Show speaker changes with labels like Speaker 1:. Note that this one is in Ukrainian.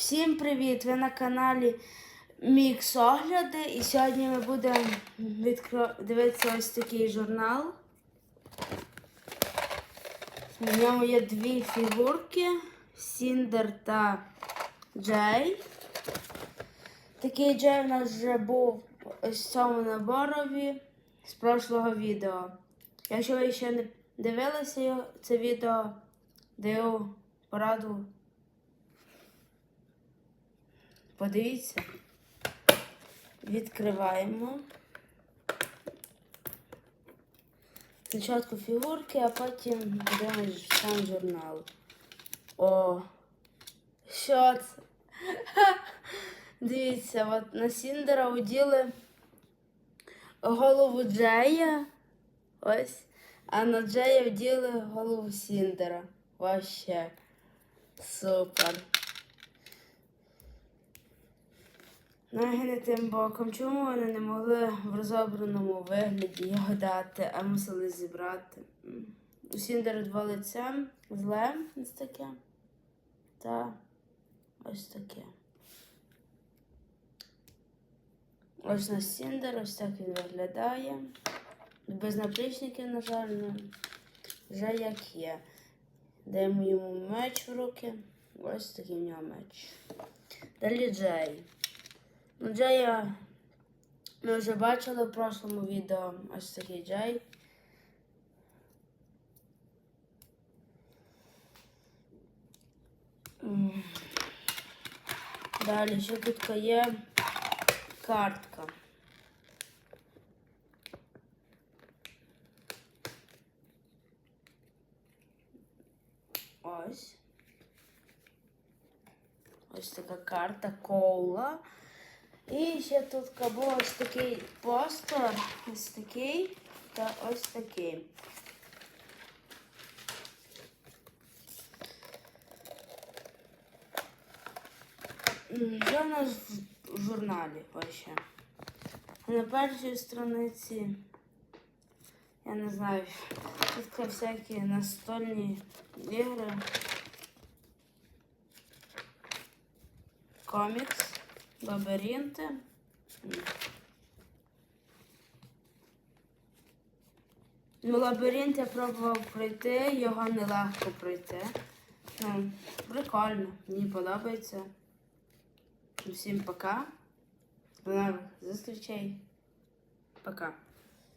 Speaker 1: Всім привіт! Ви на каналі Мікс Огляди. І сьогодні ми будемо відкро... дивитися ось такий журнал. В ньому є дві фігурки Сіндер та Джей. Такий Джей у нас вже був ось в цьому наборові з прошлого відео. Якщо ви ще не дивилися це відео, даю пораду Подивіться. Відкриваємо. Спочатку фігурки, а потім будемо сам журнал. О! Що це? Дивіться, от на Сіндера оділи голову Джея. Ось. А на Джея вділи голову Сіндера. Вообще. Супер. Ноги тим боком. Чому вони не могли в розобраному вигляді його дати, а мусили зібрати? У Сіндера два лиця, зле ось таке. Та ось таке. Ось на Сіндер, ось так він виглядає. Без наплічників, на жаль, ну, вже як є. Даємо йому меч в руки. Ось такий в нього меч. Далі Джей. Ну, Джея ми вже бачили в прошлому відео ось такий Джей. Далі ще тут є картка. Ось. Ось така карта кола. І ще тут був ось такий постер, ось такий та ось такий. М, Що в нас в- в журналі вообще? На першій страниці, я не знаю, тут всякі настольні ігри. Комікс. Лабіринти. Ну, лабіринт я пробував пройти, його нелегко пройти. Ну, прикольно, мені подобається. Всім пока. До нових зустрічей. Пока.